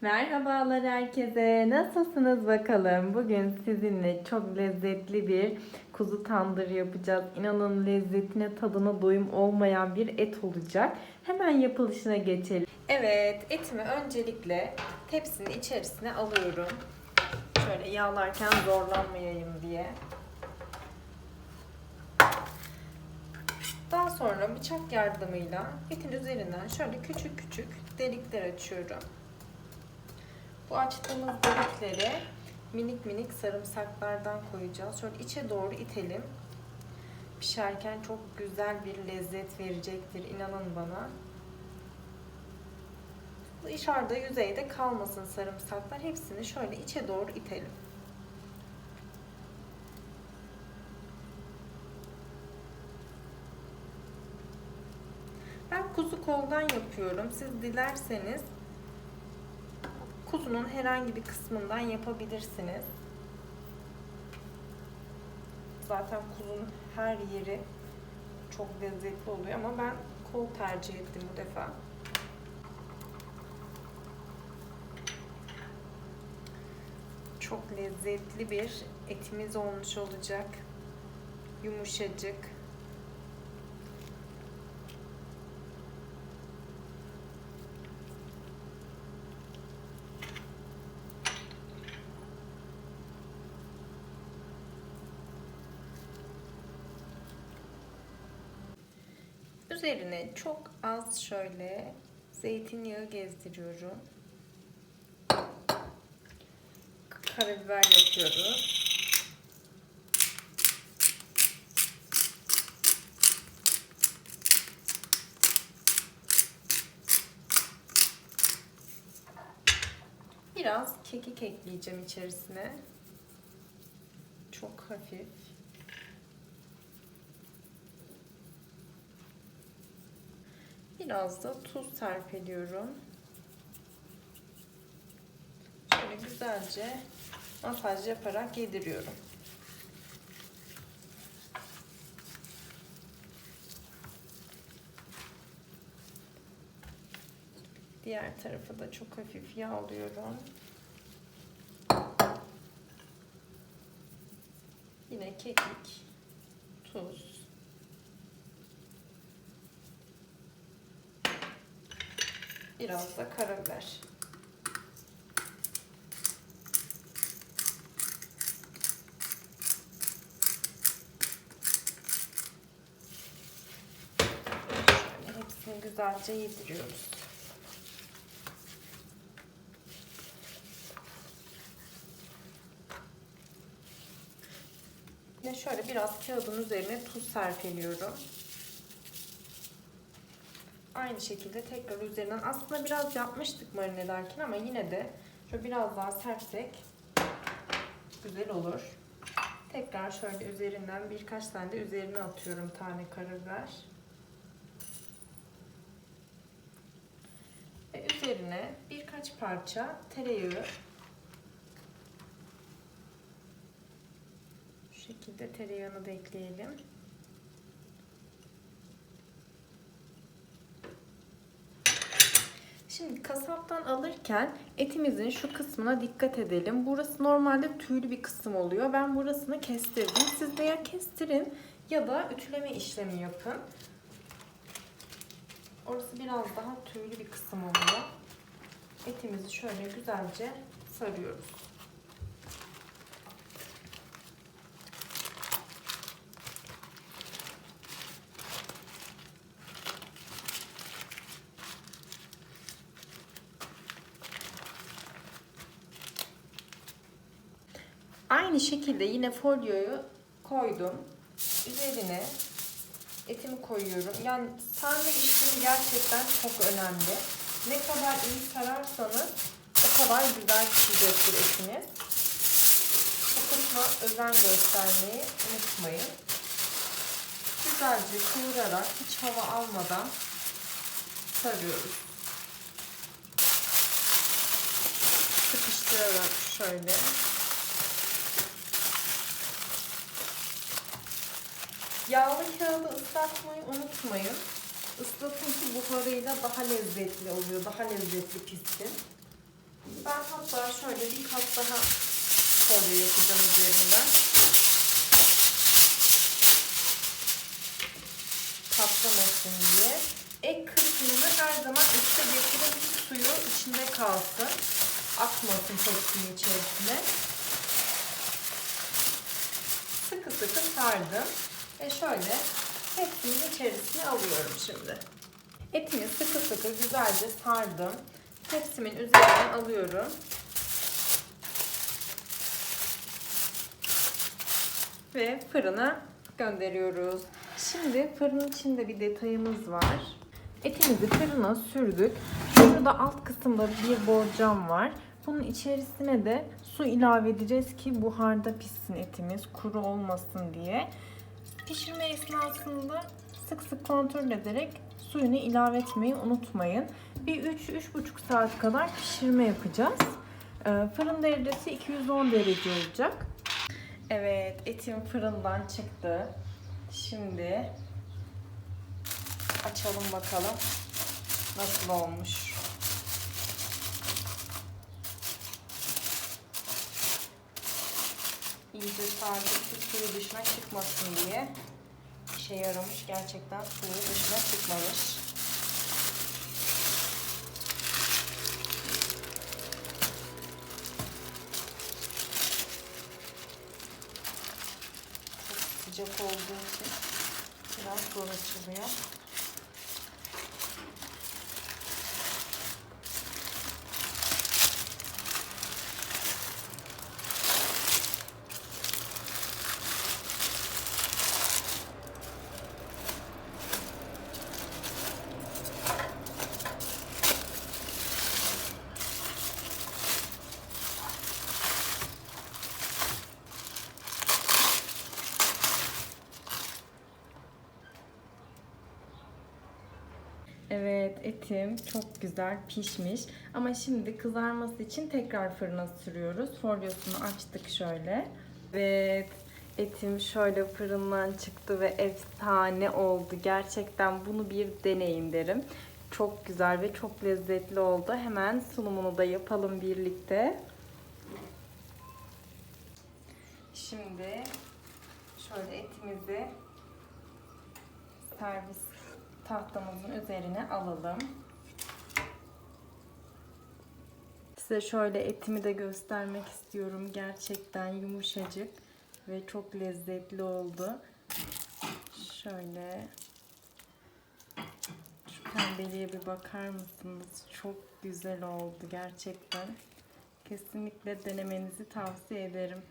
Merhabalar herkese. Nasılsınız bakalım? Bugün sizinle çok lezzetli bir kuzu tandır yapacağız. İnanın lezzetine, tadına doyum olmayan bir et olacak. Hemen yapılışına geçelim. Evet, etimi öncelikle tepsinin içerisine alıyorum. Şöyle yağlarken zorlanmayayım diye. Daha sonra bıçak yardımıyla etin üzerinden şöyle küçük küçük delikler açıyorum. Bu açtığımız delikleri minik minik sarımsaklardan koyacağız. Şöyle içe doğru itelim. Pişerken çok güzel bir lezzet verecektir. inanın bana. Dışarıda yüzeyde kalmasın sarımsaklar. Hepsini şöyle içe doğru itelim. Ben kuzu koldan yapıyorum. Siz dilerseniz kuzunun herhangi bir kısmından yapabilirsiniz. Zaten kuzun her yeri çok lezzetli oluyor ama ben kol tercih ettim bu defa. Çok lezzetli bir etimiz olmuş olacak. Yumuşacık. Üzerine çok az şöyle zeytinyağı gezdiriyorum. Karabiber yapıyoruz. Biraz kekik ekleyeceğim içerisine. Çok hafif. Biraz da tuz serpiliyorum. Şöyle güzelce masaj yaparak yediriyorum. Diğer tarafı da çok hafif yağlıyorum. Yine kekik, tuz, Biraz da karabiber. Şöyle hepsini güzelce yediriyoruz. Ve şöyle biraz kağıdın üzerine tuz serpiliyorum. Aynı şekilde tekrar üzerinden aslında biraz yapmıştık marine ederken ama yine de şöyle biraz daha serpsek güzel olur. Tekrar şöyle üzerinden birkaç tane de üzerine atıyorum tane karabiber. Ve üzerine birkaç parça tereyağı şekilde tereyağını da ekleyelim. Şimdi kasaptan alırken etimizin şu kısmına dikkat edelim. Burası normalde tüylü bir kısım oluyor. Ben burasını kestirdim. Siz de ya kestirin ya da ütüleme işlemi yapın. Orası biraz daha tüylü bir kısım oluyor. Etimizi şöyle güzelce sarıyoruz. Aynı şekilde yine folyoyu koydum. Üzerine etimi koyuyorum. Yani sarma işlemi gerçekten çok önemli. Ne kadar iyi sararsanız o kadar güzel pişecektir etiniz. Bu kısma özen göstermeyi unutmayın. Güzelce kıvırarak hiç hava almadan sarıyoruz. Sıkıştırarak şöyle Yağlı kağıdı ıslatmayı unutmayın. Islatın ki buharıyla daha lezzetli oluyor. Daha lezzetli pişsin. Ben hatta şöyle bir kat daha folyo yapacağım üzerinden. Patlamasın diye. Ek kısmını her zaman üstte getirin ki suyu içinde kalsın. Akmasın tepsinin içerisine. Sıkı sıkı sardım. Ve şöyle tepsinin içerisine alıyorum şimdi. Etimi sıkı sıkı güzelce sardım. Tepsimin üzerine alıyorum. Ve fırına gönderiyoruz. Şimdi fırın içinde bir detayımız var. Etimizi fırına sürdük. Şurada alt kısımda bir borcam var. Bunun içerisine de su ilave edeceğiz ki buharda pişsin etimiz, kuru olmasın diye. Pişirme esnasında sık sık kontrol ederek suyunu ilave etmeyi unutmayın. Bir 3-3,5 saat kadar pişirme yapacağız. Ee, Fırın derecesi 210 derece olacak. Evet, etim fırından çıktı. Şimdi açalım bakalım nasıl olmuş. İyice sardık ki suyu dışına çıkmasın diye işe yaramış. Gerçekten suyu dışına çıkmamış. Çok sıcak olduğu için biraz zor açılıyor. Evet etim çok güzel pişmiş. Ama şimdi kızarması için tekrar fırına sürüyoruz. Folyosunu açtık şöyle. Evet etim şöyle fırından çıktı ve efsane oldu. Gerçekten bunu bir deneyin derim. Çok güzel ve çok lezzetli oldu. Hemen sunumunu da yapalım birlikte. Şimdi şöyle etimizi servis tahtamızın üzerine alalım. Size şöyle etimi de göstermek istiyorum. Gerçekten yumuşacık ve çok lezzetli oldu. Şöyle şu pembeliğe bir bakar mısınız? Çok güzel oldu gerçekten. Kesinlikle denemenizi tavsiye ederim.